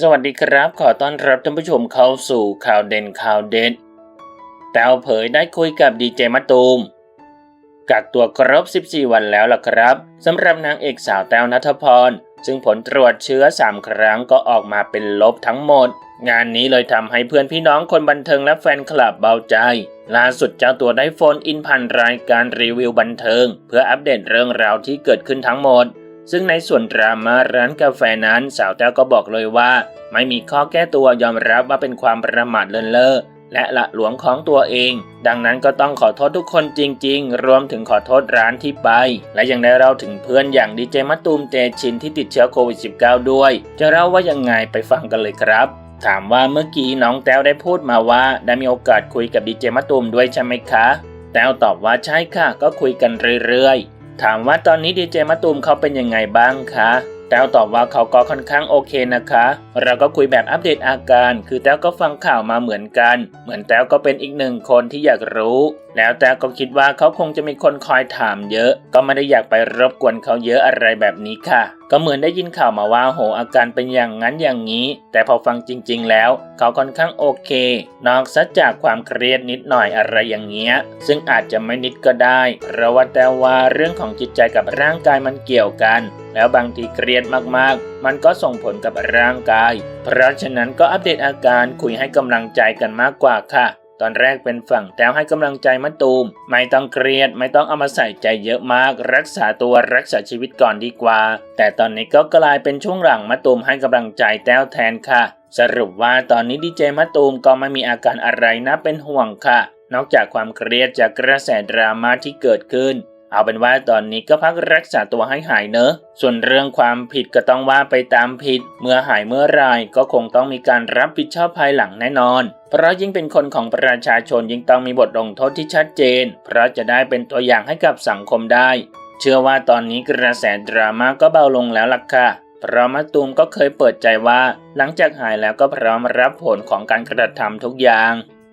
สวัสดีครับ ขอต้อนรับท่านผู้ชมเข้าสู่ข่าวเด่นข่าวเด็ดแต้วเผยได้คุยกับดีเจมะตูมกักตัวครบ 14 วันแล้วล่ะครับสำหรับนางเอกสาวแต้วนัทพร ซึ่งผลตรวจเชื้อ 3 ครั้งก็ออกมาเป็นลบทั้งหมด งานนี้เลยทำให้เพื่อนพี่น้องคนบันเทิงและแฟนคลับเบาใจ ล่าสุดเจ้าตัวได้โฟนอินผ่านรายการรีวิวบันเทิง เพื่ออัปเดตเรื่องราวที่เกิดขึ้นทั้งหมด ซึ่งในส่วนดราม่าร้านกาแฟนั้นสาวแต้วก็บอกเลยว่า ไม่มีข้อแก้ตัวยอมรับว่าเป็นความประมาทเลินเล่อและละหลวมของตัวเอง ดังนั้นก็ต้องขอโทษทุกคนจริง ๆ รวมถึงขอโทษร้านที่ไป และยังได้เล่าถึงเพื่อนอย่างดีเจมะตูมเตชินที่ติดเชื้อโควิด -19 ด้วย จะเล่าว่ายังไงไปฟังกันเลยครับ ถามว่าเมื่อกี้น้องแต้วได้พูดมาว่า ได้มีโอกาสคุยกับดีเจมะตูมด้วยใช่ไหมคะ แต้วตอบว่าใช่ค่ะ ก็คุยกันเรื่อยๆ ถามว่าตอนนี้ดีเจมะตูมเขาเป็นยังไงบ้างคะแต้วตอบว่าเขาก็ค่อนข้างโอเคนะคะ เราก็คุยแบบอัปเดตอาการ คือแต้วก็ฟังข่าวมาเหมือนกัน เหมือนแต้วก็เป็นอีกหนึ่งคนที่อยากรู้ แล้วแต้วก็คิดว่าเขาคงจะมีคนคอยถามเยอะ ก็ไม่ได้อยากไปรบกวนเขาเยอะอะไรแบบนี้ค่ะ ก็เหมือนได้ยินข่าวมาว่าโหอาการเป็นอย่างนั้นอย่างนี้ แต่พอฟังจริง ๆ แล้ว เขาค่อนข้างโอเค นอกซะจากความเครียดนิดหน่อยอะไรอย่างเงี้ย ซึ่งอาจจะไม่นิดก็ได้ เพราะว่าแต่ว่าเรื่องของจิตใจกับร่างกายมันเกี่ยวกัน แล้วบางทีเครียดมากๆ มันก็ส่งผลกับร่างกาย เพราะฉะนั้นก็อัปเดตอาการคุยให้กำลังใจกันมากกว่าค่ะ ตอนแรกเป็นฝั่งแต้วให้กำลังใจมะตูม ไม่ต้องเครียดไม่ต้องเอามาใส่ใจเยอะมาก รักษาตัวรักษาชีวิตก่อนดีกว่า แต่ตอนนี้ก็กลายเป็นช่วงหลังมะตูมให้กำลังใจแต้วแทนค่ะ สรุปว่าตอนนี้ดีเจมะตูมก็ไม่มีอาการอะไรนะเป็นห่วงค่ะ นอกจากความเครียดจากกระแสดราม่าที่เกิดขึ้น เอาเป็นว่าตอนนี้ก็พักรักษาตัวให้หายเนอะ ส่วนเรื่องความผิดก็ต้องว่าไปตามผิด เมื่อหายเมื่อไรก็คงต้องมีการรับผิดชอบภายหลังแน่นอน เพราะยิ่งเป็นคนของประชาชนยิ่งต้องมีบทลงโทษที่ชัดเจน เพราะจะได้เป็นตัวอย่างให้กับสังคมได้ เชื่อว่าตอนนี้กระแสดราม่าก็เบาลงแล้วล่ะค่ะเพราะมะตูมก็เคยเปิดใจว่า หลังจากหายแล้วก็พร้อมรับผลของการกระทำทุกอย่าง